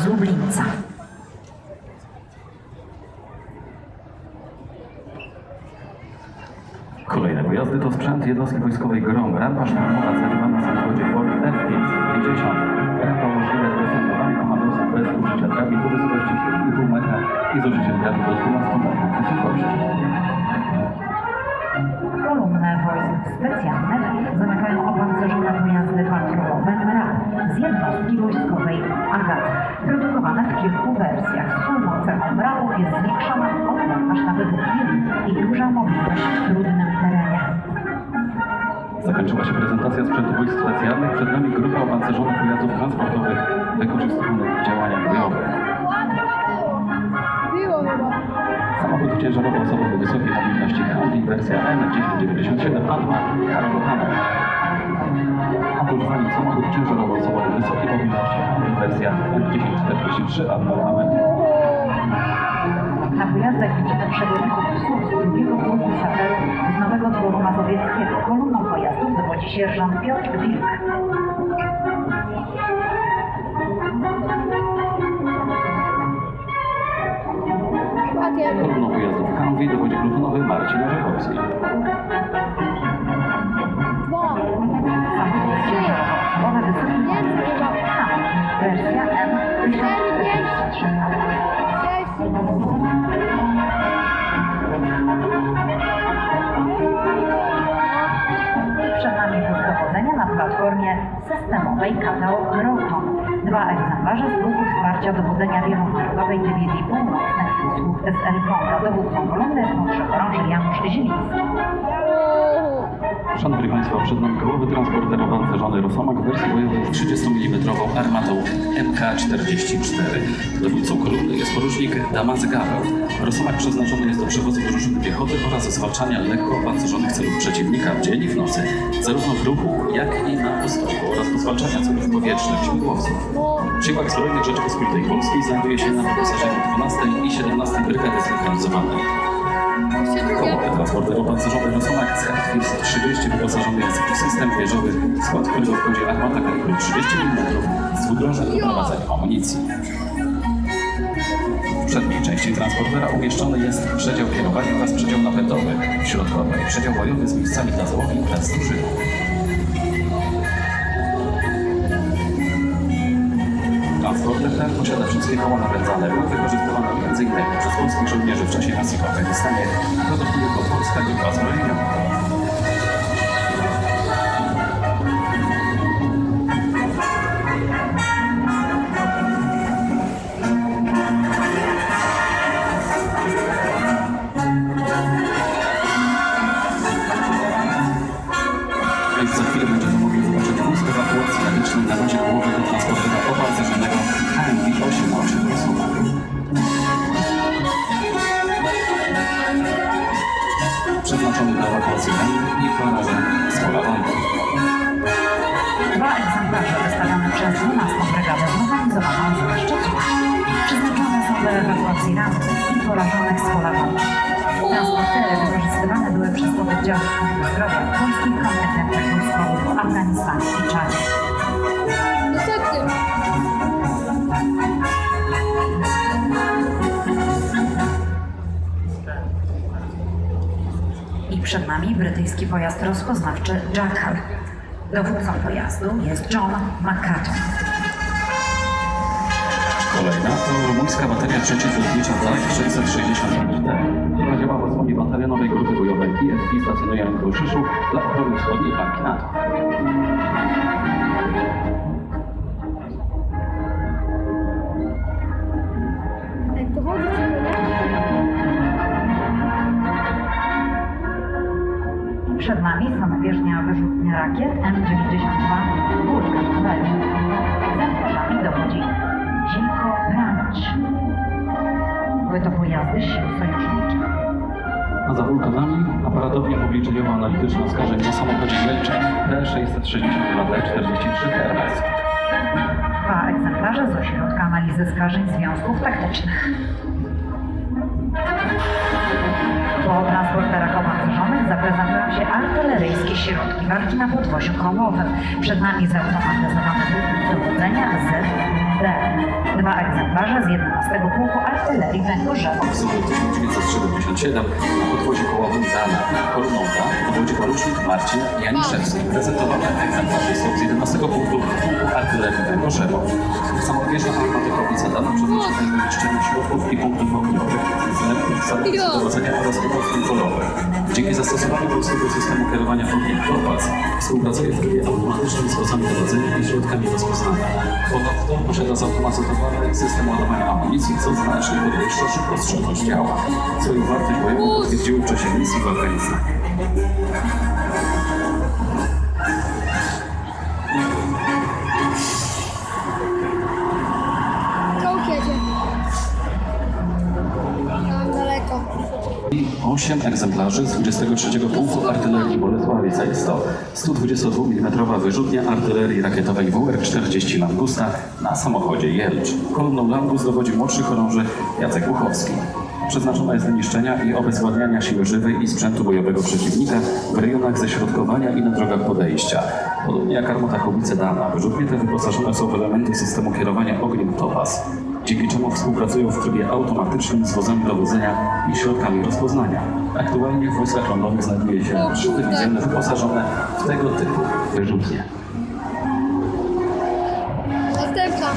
z Lublińca. Kolejne pojazdy to sprzęt jednostki wojskowej GROM, rampa szturmowa na samochodzie Ford F-550. Rampa umożliwia descendowanie komandosów bez użycia drabin do wysokości 2,5 metra i z użyciem drabin do 12 metrów wysokości. Kolumny wojsk specjalnych zamykają opancerzone pojazdy patrolowe MRA z jednostki wojskowej AGAT. W kilku wersjach. Cechą MRA-ów jest zwiększona odporność na wybuchy i duża mobilność w trudnym terenie. Zakończyła się prezentacja sprzętu wojsk specjalnych. Przed nami grupa opancerzonych pojazdów transportowych wykorzystywanych w działaniach bojowych. Samochód ciężarowo-osobowy wysokiej mobilności Humvee wersja N1097 Alma Cargo Hammer. Wami samochód ciężarowo-osobowy wysokiej mobilności Humvee wersja N1043 Alma Hammer. Na pojazdach widzimy przewodników psów z drugiego pułku saperów z Nowego Dworu Mazowieckiego. Kolumną pojazdów dowodzi sierżant Piotr Wilk. Kolumną pojazdów Humvee dowodzi plutonowy Marcin Orzechowski. Wersja N1043 Sześć. Przed nami kurs dowodzenia na platformie systemowej Katalog Rotom. Dwa egzemplarze z grupu wsparcia dowodzenia Wielonarodowej Dywizji Północnej. Słuch SL Konga. Dowódcą kolumny jest podchorąży Janusz Zieliński. Szanowni Państwo, przed nami kołowy transporter opancerzony Rosomak w wersji bojowej z 30 mm armatą MK-44. Dowódcą kolumny jest porucznik Damazy Gaweł. Rosomak przeznaczony jest do przewozu drużyny piechoty oraz zwalczania lekko opancerzonych celów przeciwnika w dzień i w nocy, zarówno w ruchu, jak i na postoju oraz do zwalczania celów powietrznych śmigłowców. W Siłach Zbrojnych Rzeczypospolitej Polskiej znajduje się na wyposażeniu 12 i 17 Brygady Zmechanizowanej. Kołowy transporter opancerzony Rosomak z Hardfist 30 wyposażony jest w system wieżowy, skład którego wchodzi armata kalibru 30 mm z dwudrążem do prowadzenia amunicji. W przedniej części transportera umieszczony jest przedział kierowania oraz przedział napędowy, w środkowej przedział bojowy z miejscami dla załogi wraz z drużyną. Transporter ten posiada wszystkie koła napędzane, był wykorzystywany m.in. przez polskich żołnierzy w czasie misji w Afganistanie, produkuje go polska grupa zbrojeniowa. Więc za chwilę będziemy mogli zobaczyć wóz ewakuacji medycznej na bazie głowowego transportera opancerzonego AMV-8 Przeznaczony do ewakuacji rannych i porażeń z pola walki. Dwa egzemplarze wystawione przez 12 Brygadę Zmechanizowaną z Szczecina. Przeznaczone są do ewakuacji rannych i porażonych z pola walki. Transportery wykorzystywane były przez pododdziały służby zdrowia polskich kontyngentach wojskowych w Afganistanie i Czadzie. Przed nami brytyjski pojazd rozpoznawczy Jackal. Dowódcą pojazdu jest John McCutton. Kolejna to rumuńska bateria przeciwlotnicza TAK 664D, która działa w osłonie batalionowej grupy bojowej IFP stacjonującej w Łżyszu dla ochrony wschodniej flanki NATO. Przed nami samobieżnia wyrzutnia rakiet M92 Vulcan Bell. Egzemplarzami dowodzi Zimko Branch. Były to pojazdy sił sojuszniczych. A za wulkanami aparatownia obliczeniowo-analityczna skażeń na samochodzie Jelczak P662D43 Hermes. Dwa egzemplarze z ośrodka analizy skażeń związków taktycznych. Po transporterach opancerzonych zaprezentują się artyleryjskie środki walki na podwoziu kołowym. Przed nami zautomatyzowany punkt dowodzenia ZD. dwa egzemplarze z 11 Pułku Artylerii Węgorzewo. Wzór 1977 na podwozie kołowym Dana. Kolumną D dowodzi porucznik Marcin Janiszewski. Prezentowane egzemplarze są z 11 punktu Pułku Artylerii Węgorzewo. Samobieżna armatykowica Dana przeznaczona do niszczenia środków i punktów ogniowych, zlewnych, salnych dowodzenia oraz umów kontrolowych. Dzięki zastosowaniu polskiego systemu kierowania ogniem Topaz współpracuje w trybie automatycznym z wozami dowodzenia i środkami rozpoznania. Ponadto posiada zautomatyzowany system ładowania amunicji, co znacznie podwyższa szybkostrzelność działa. Swoją wartość bojową potwierdziły w czasie misji w Afganistanie. I 8 egzemplarzy z 23 punktu artylerii Bolesławica. Jest to 122 mm wyrzutnia artylerii rakietowej WR-40 Langusta na samochodzie Jelcz. Kolumną Langus dowodzi młodszy chorąży Jacek Buchowski. Przeznaczona jest do niszczenia i obezwładniania siły żywej i sprzętu bojowego przeciwnika w rejonach ześrodkowania i na drogach podejścia. Podobnie jak armata Chowice Dana, wyrzutnie te wyposażone są w elementy systemu kierowania ogniem Topaz dzięki czemu współpracują w trybie automatycznym z wozami dowodzenia i środkami rozpoznania. Aktualnie w wojskach lądowych znajduje się no trzy dywizjony wyposażone w tego typu wyrzutnie. Następna.